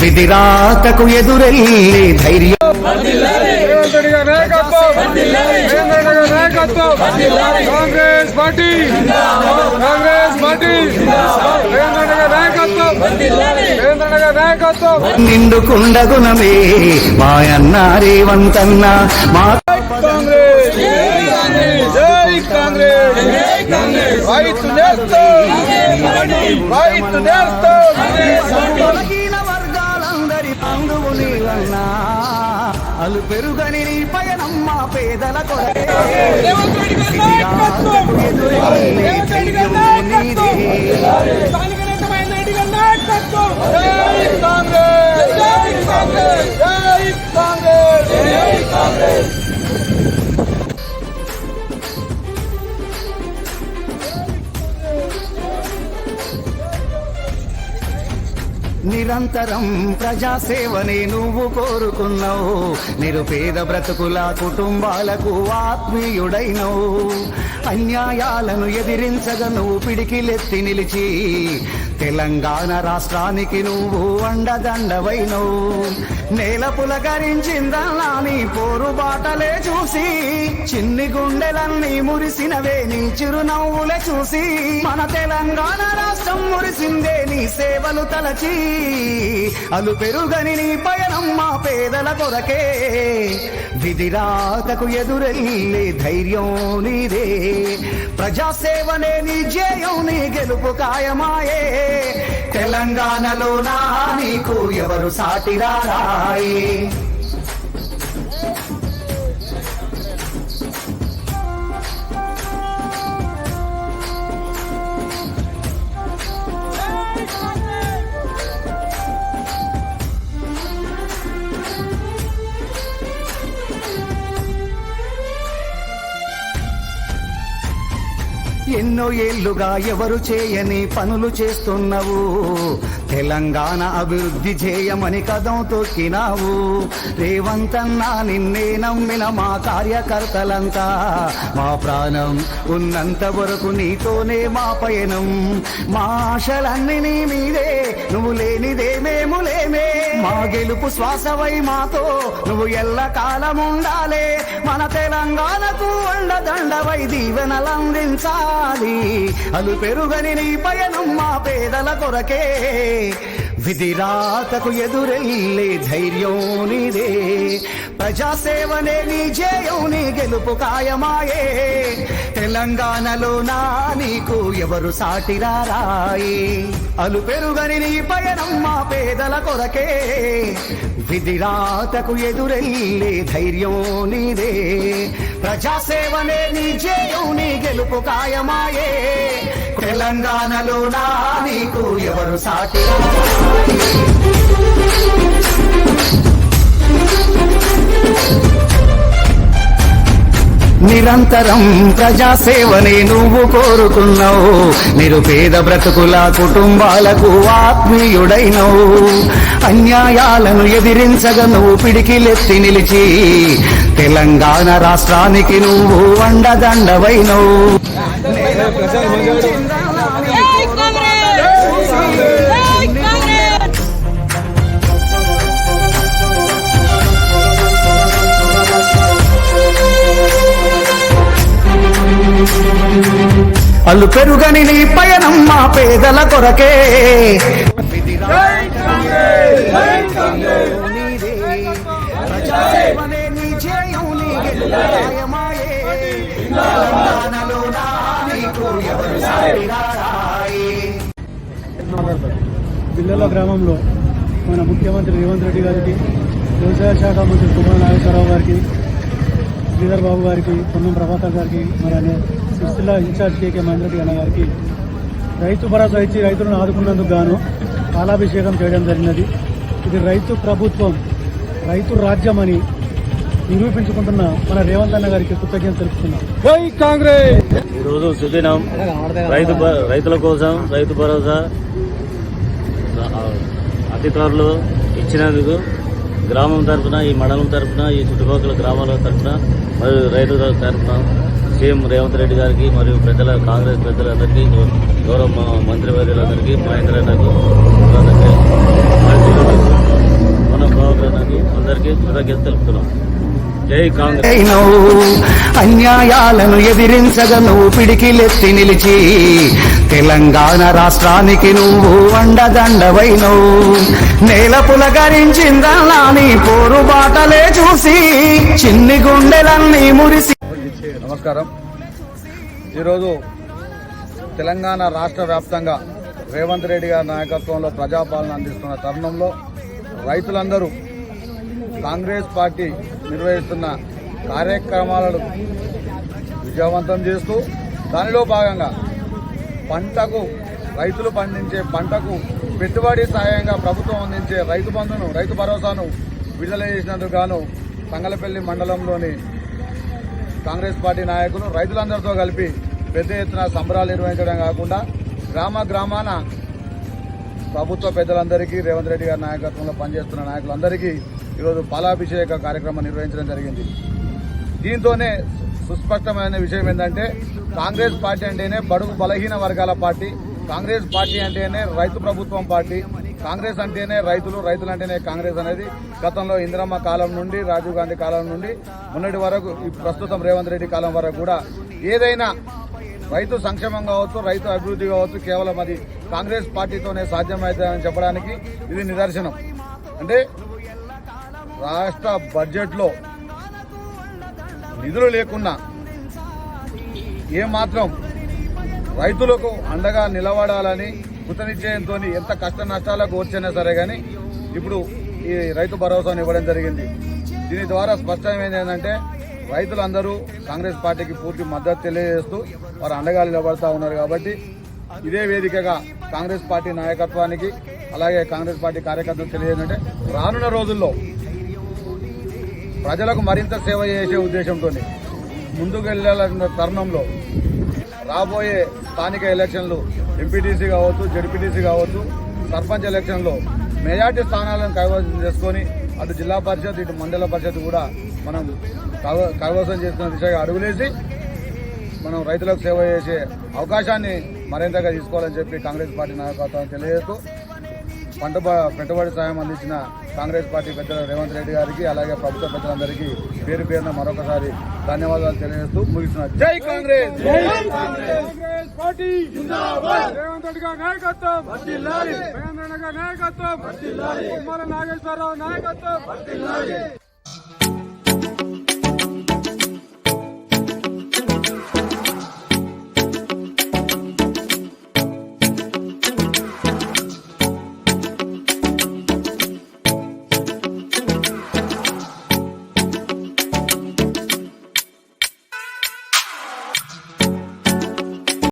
విధిరాతకు ఎదురెళ్ళి ధైర్యం. రేవంత్ రెడ్డి గారి నాయకత్వం కాంగ్రెస్ పార్టీ కాంగ్రెస్. పార్టీ నిండుకుండ గుణమే రేవంతన్న మా కాంగ్రెస్. జై కాంగ్రెస్. రైతు నేస్తం రైతు నేస్తం అలు పెరుగని నీ పయనమ్మ పేదల కొరకే. నిరంతరం ప్రజాసేవనే నువ్వు కోరుకున్నావు. నిరుపేద బ్రతుకుల కుటుంబాలకు ఆత్మీయుడైనవు. అన్యాయాలను ఎదిరించగా నువ్వు పిడికిలెత్తి నిలిచి తెలంగాణ రాష్ట్రానికి నువ్వు అండదండవైనవు. నేల పులకరించిందల్లా నీ పోరుబాటలే చూసి. చిన్ని గుండెలన్నీ మురిసినవే నీ చిరునవ్వులే చూసి. మన తెలంగాణ రాష్ట్రం మురిసిందే నీ సేవలు తలచి. అలు పెరుగని నీ పయనం మా పేదల కొరకే. విధిరాతకు ఎదురెళ్ళి ధైర్యం నీదే. ప్రజాసేవనే నీ జయం నీ గెలుపు కాయమాయే తెలంగాణలో నా నీకు ఎవరు సాటిరారాయే ఎన్నో ఏళ్ళుగా ఎవరు చేయని పనులు చేస్తున్నావు? తెలంగాణ అభివృద్ధి చేయమని కదం తొక్కినావు. రేవంతన్నా నిన్నే నమ్మిన మా కార్యకర్తలంతా మా ప్రాణం ఉన్నంత వరకు నీతోనే మా పయనం. మా ఆశలన్నీ నీ మీదే నువ్వు లేనిదే మేము గెలుపు శ్వాసవై మాతో నువ్వు ఎల్ల కాలం ఉండాలే మన తెలంగాణకు అండదండవై దీవెనలందించాలి. అలు పెరుగని నీ పయనం మా పేదల కొరకే. విధిరాతకు ఎదురెళ్ళే ధైర్యం నీదే ప్రజాసేవనే నీ జయం నీ గెలుపు కాయమాయే తెలంగాణలో నా నీకు ఎవరు సాటిరారాయే అలు పెరుగని నీ పయనం మా పేదల కొరకే. విధిరాతకు ఎదురెళ్ళే ధైర్యం నీదే ప్రజాసేవనే నీ జయం నీ గెలుపు కాయమాయే తెలంగాణలో నా నీకు ఎవరు సాటి? నిరంతరం ప్రజాసేవనే నువ్వు కోరుకున్నావు. నిరుపేద బ్రతుకుల కుటుంబాలకు ఆత్మీయుడైనవు. అన్యాయాలను ఎదిరించగా నువ్వు పిడికిలెత్తి నిలిచి తెలంగాణ రాష్ట్రానికి నువ్వు వండదండవైనవు అల్లు పెరుగని నీ పయనం మా పేదల కొరకే. జై గ్రామంలో మన ముఖ్యమంత్రి రేవంత్ రెడ్డి గారికి వ్యవసాయ శాఖ మంత్రి కుమార్ నాగేశ్వరరావు గారికి శ్రీధర్ బాబు గారికి పొన్నం ప్రభాకర్ గారికి మరి అనే సిరిసిల్ల ఇన్ఛార్జ్ కేకే మహేంద్ర అన్న గారికి రైతు భరోసా ఇచ్చి రైతులను ఆదుకున్నందుకు గాను పాలాభిషేకం చేయడం జరిగినది. ఇది రైతు ప్రభుత్వం రైతు రాజ్యం అని నిరూపించుకుంటున్న మన రేవంత్ అన్న గారికి కృతజ్ఞత తెలుపుతున్నాం. జై కాంగ్రెస్! ఈరోజు సుదినం. రైతు రైతుల కోసం రైతు భరోసా అధికారులు ఇచ్చినందుకు గ్రామం తరఫున ఈ మండలం తరఫున ఈ చుట్టుపక్కల గ్రామాల తరఫున మరియు రైతుల తరఫున సీఎం రేవంత్ రెడ్డి గారికి మరియు ప్రజల కాంగ్రెస్ ప్రజలందరికీ గౌరవ మంత్రివర్యులందరికీ మహేంద్ర అన్నకు అందరికీ అందరికీ కృతజ్ఞత తెలుపుతున్నాం. జై కాంగ్రెస్. అన్యాయాలను ఎదిరించగ నువ్వు పిడికిలెత్తి నిలిచి. తెలంగాణ రాష్ట్రానికి నువ్వు అండదండవైనవు. నేల పులకరించిందల్లా నీ పోరు బాటలే చూసి. చిన్ని గుండెలన్నీ మురిసి నమస్కారం. ఈరోజు తెలంగాణ రాష్ట్ర వ్యాప్తంగా రేవంత్ రెడ్డి గారి నాయకత్వంలో ప్రజాపాలన అందిస్తున్న తరుణంలో రైతులందరూ కాంగ్రెస్ పార్టీ నిర్వహిస్తున్న కార్యక్రమాలను విజయవంతం చేస్తూ దానిలో భాగంగా పంటకు రైతులు పండించే పంటకు పెట్టుబడి సహాయంగా ప్రభుత్వం అందించే రైతు బంధును రైతు భరోసాను విడుదల చేసినందుకు గాను సంగలపల్లి మండలంలోని కాంగ్రెస్ పార్టీ నాయకులు రైతులందరితో కలిపి పెద్ద ఎత్తున సంబరాలు నిర్వహించడం కాకుండా గ్రామ గ్రామాన ప్రభుత్వ పెద్దలందరికీ రేవంత్ రెడ్డి గారి నాయకత్వంలో పనిచేస్తున్న నాయకులందరికీ ఈరోజు పాలాభిషేక కార్యక్రమం నిర్వహించడం జరిగింది. దీంతోనే సుస్పష్టమైన విషయం ఏంటంటే కాంగ్రెస్ పార్టీ అంటేనే బడుగు బలహీన వర్గాల పార్టీ కాంగ్రెస్ పార్టీ అంటేనే రైతు ప్రభుత్వం పార్టీ కాంగ్రెస్ అంటేనే రైతులు రైతులు అంటేనే కాంగ్రెస్ అనేది. గతంలో ఇందిరమ్మ కాలం నుండి రాజీవ్ గాంధీ కాలం నుండి మొన్నటి వరకు ప్రస్తుతం రేవంత్ రెడ్డి కాలం వరకు కూడా ఏదైనా రైతు సంక్షేమం కావచ్చు రైతు అభివృద్ధి కావచ్చు కేవలం అది కాంగ్రెస్ పార్టీతోనే సాధ్యమవుతుందని చెప్పడానికి ఇది నిదర్శనం. అంటే రాష్ట్ర బడ్జెట్లో నిధులు లేకున్నా ఏమాత్రం రైతులకు అండగా నిలబడాలని కృతనిశ్చయంతో ఎంత కష్ట నష్టాలకు వచ్చినా సరే కానీ ఇప్పుడు ఈ రైతు భరోసాను ఇవ్వడం జరిగింది. దీని ద్వారా స్పష్టమైంది ఏంటంటే రైతులందరూ కాంగ్రెస్ పార్టీకి పూర్తి మద్దతు తెలియజేస్తూ వారు అండగా నిలబడతా ఉన్నారు కాబట్టి ఇదే వేదికగా కాంగ్రెస్ పార్టీ నాయకత్వానికి అలాగే కాంగ్రెస్ పార్టీ కార్యకర్తలు తెలియజేందంటే రానున్న రోజుల్లో ప్రజలకు మరింత సేవ చేసే ఉద్దేశంతో ముందుకు వెళ్ళాలన్న తరుణంలో రాబోయే స్థానిక ఎలక్షన్లు ఎంపీటీసీ కావచ్చు జడ్పీటీసీ కావచ్చు సర్పంచ్ ఎలక్షన్లో మెజార్టీ స్థానాలను కైవసం చేసుకొని అటు జిల్లా పరిషత్ ఇటు మండల పరిషత్ కూడా మనం కైవసం చేసిన దిశగా అడుగులేసి మనం రైతులకు సేవ చేసే అవకాశాన్ని మరింతగా తీసుకోవాలని చెప్పి కాంగ్రెస్ పార్టీ నాయకత్వం తెలియజేస్తూ పంట పెట్టుబడి సాయం అందించిన కాంగ్రెస్ పార్టీ పెద్దలు రేవంత్ రెడ్డి గారికి అలాగే ప్రభుత్వ పెద్దలందరికీ పేరు పేరున మరొకసారి ధన్యవాదాలు తెలియజేస్తూ ముగిస్తున్నా. జై కాంగ్రెస్! రేవంత్ రెడ్డి గారి నాయకత్వం! నాయకత్వం! నాగేశ్వరరావు నాయకత్వం!